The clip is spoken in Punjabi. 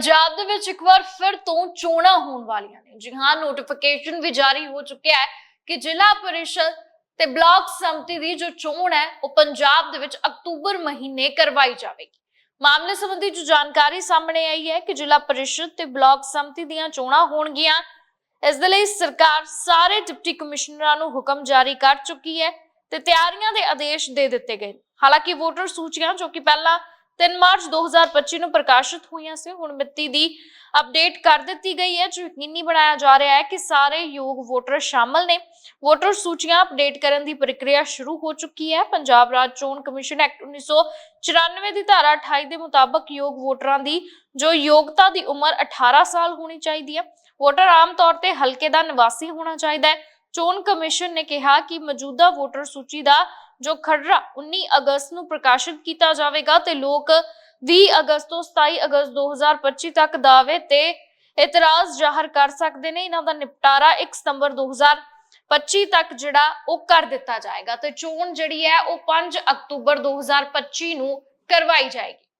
ਪੰਜਾਬ ਦੇ ਵਿੱਚ ਇੱਕ ਵਾਰ ਫਿਰ ਤੋਂ ਚੋਣਾਂ ਹੋਣ ਵਾਲੀਆਂ ਨੇ। ਜੀ ਹਾਂ ਨੋਟੀਫਿਕੇਸ਼ਨ ਵੀ ਜਾਰੀ ਹੋ ਚੁੱਕਿਆ ਹੈ ਕਿ ਜ਼ਿਲ੍ਹਾ ਪਰਿਸ਼ਦ ਤੇ ਬਲਾਕ ਸੰਮਤੀ ਦੀ ਜੋ ਚੋਣ ਹੈ, ਉਹ ਪੰਜਾਬ ਦੇ ਵਿੱਚ ਅਕਤੂਬਰ ਮਹੀਨੇ ਕਰਵਾਈ ਜਾਵੇਗੀ। ਮਾਮਲੇ ਸੰਬੰਧੀ ਜੋ ਜਾਣਕਾਰੀ ਸਾਹਮਣੇ ਆਈ ਹੈ ਕਿ ਜ਼ਿਲ੍ਹਾ ਪਰਿਸ਼ਦ ਤੇ ਬਲਾਕ ਸੰਮਤੀ ਦੀਆਂ ਚੋਣਾਂ ਹੋਣਗੀਆਂ। ਇਸ ਦੇ ਲਈ ਸਰਕਾਰ ਸਾਰੇ ਡਿਪਟੀ ਕਮਿਸ਼ਨਰਾਂ ਨੂੰ ਹੁਕਮ ਜਾਰੀ ਕਰ ਚੁੱਕੀ ਹੈ ਤੇ ਤਿਆਰੀਆਂ ਦੇ ਆਦੇਸ਼ ਦੇ ਦਿੱਤੇ ਗਏ ਨੇ। ਹਾਲਾਂਕਿ ਵੋਟਰ ਸੂਚੀਆਂ ਜੋ ਕਿ ਪਹਿਲਾਂ 3 ਮਾਰਚ 2025 ਨੂੰ ਪ੍ਰਕਾਸ਼ਿਤ ਹੋਈਆਂ ਸੀ। ਹੁਣ ਮਿਤੀ ਦੀ ਅਪਡੇਟ ਕਰ ਦਿੱਤੀ ਗਈ ਹੈ। ਜੋ ਯਕੀਨੀ ਬਣਾਇਆ ਜਾ ਰਿਹਾ ਹੈ ਕਿ ਸਾਰੇ ਯੋਗ ਵੋਟਰ ਸ਼ਾਮਲ ਨੇ। ਵੋਟਰ ਸੂਚੀਆਂ ਅਪਡੇਟ ਕਰਨ ਦੀ ਪ੍ਰਕਿਰਿਆ ਸ਼ੁਰੂ ਹੋ ਚੁੱਕੀ ਹੈ। ਪੰਜਾਬ ਰਾਜ ਚੋਣ ਕਮਿਸ਼ਨ ਐਕਟ 1994 ਦੀ ਧਾਰਾ 28 ਦੇ ਮੁਤਾਬਕ ਯੋਗ ਵੋਟਰਾਂ ਦੀ ਜੋ ਯੋਗਤਾ ਦੀ ਉਮਰ 18 ਸਾਲ ਹੋਣੀ ਚਾਹੀਦੀ ਹੈ। ਵੋਟਰ ਆਮ ਤੌਰ ਤੇ ਹਲਕੇ ਦਾ ਨਿਵਾਸੀ ਹੋਣਾ ਚਾਹੀਦਾ ਹੈ। ਚੋਣ ਕਮਿਸ਼ਨ ਨੇ ਕਿਹਾ ਕਿ ਮੌਜੂਦਾ ਵੋਟਰ ਸੂਚੀ ਦਾ ਜੋ ਖਰੜਾ 19 ਅਗਸਤ ਨੂੰ ਪ੍ਰਕਾਸ਼ਿਤ ਕੀਤਾ ਜਾਵੇਗਾ ਤੇ ਲੋਕ 20 ਅਗਸਤ ਤੋਂ 27 ਅਗਸਤ 2025 ਤੱਕ ਦਾਅਵੇ ਤੇ ਇਤਰਾਜ਼ ਜ਼ਾਹਰ ਕਰ ਸਕਦੇ ਨੇ। ਇਹਨਾਂ ਦਾ ਨਿਪਟਾਰਾ 1 ਸਤੰਬਰ 2025 ਤੱਕ ਜਿਹੜਾ ਉਹ ਕਰ ਦਿੱਤਾ ਜਾਏਗਾ ਤੇ ਚੋਣ ਜਿਹੜੀ ਹੈ ਉਹ 5 ਅਕਤੂਬਰ 2025 ਨੂੰ ਕਰਵਾਈ ਜਾਏਗੀ।